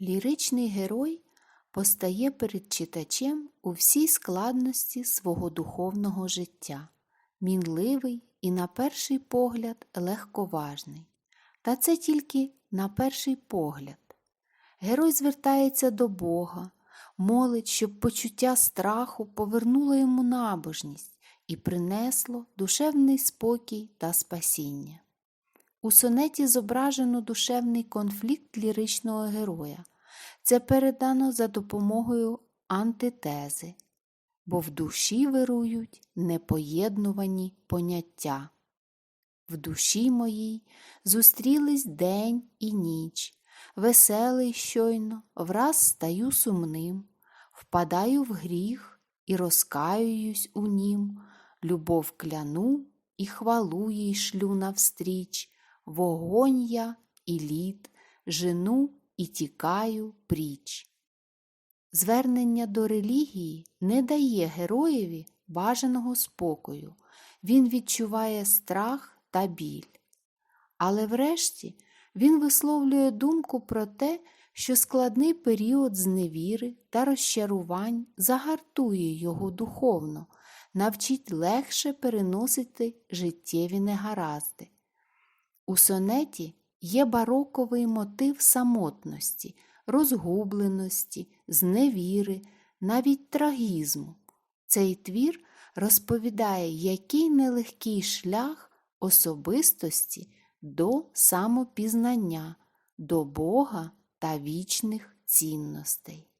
Ліричний герой постає перед читачем у всій складності свого духовного життя, мінливий і, на перший погляд, легковажний. Та це тільки на перший погляд. Герой звертається до Бога, молить, щоб почуття страху повернуло йому набожність і принесло душевний спокій та спасіння. У сонеті зображено душевний конфлікт ліричного героя. Це передано за допомогою антитези, бо в душі вирують непоєднувані поняття. В душі моїй зустрілись день і ніч, веселий щойно, враз стаю сумним, впадаю в гріх і розкаююсь у нім, любов кляну і хвалу їй шлю навстріч, вогонь я і лід, жену і тікаю пріч. Звернення до релігії не дає героєві бажаного спокою, він відчуває страх та біль. Але врешті він висловлює думку про те, що складний період зневіри та розчарувань загартує його духовно, навчить легше переносити життєві негаразди. У сонеті є бароковий мотив самотності, розгубленості, зневіри, навіть трагізму. Цей твір розповідає, який нелегкий шлях особистості до самопізнання, до Бога та вічних цінностей.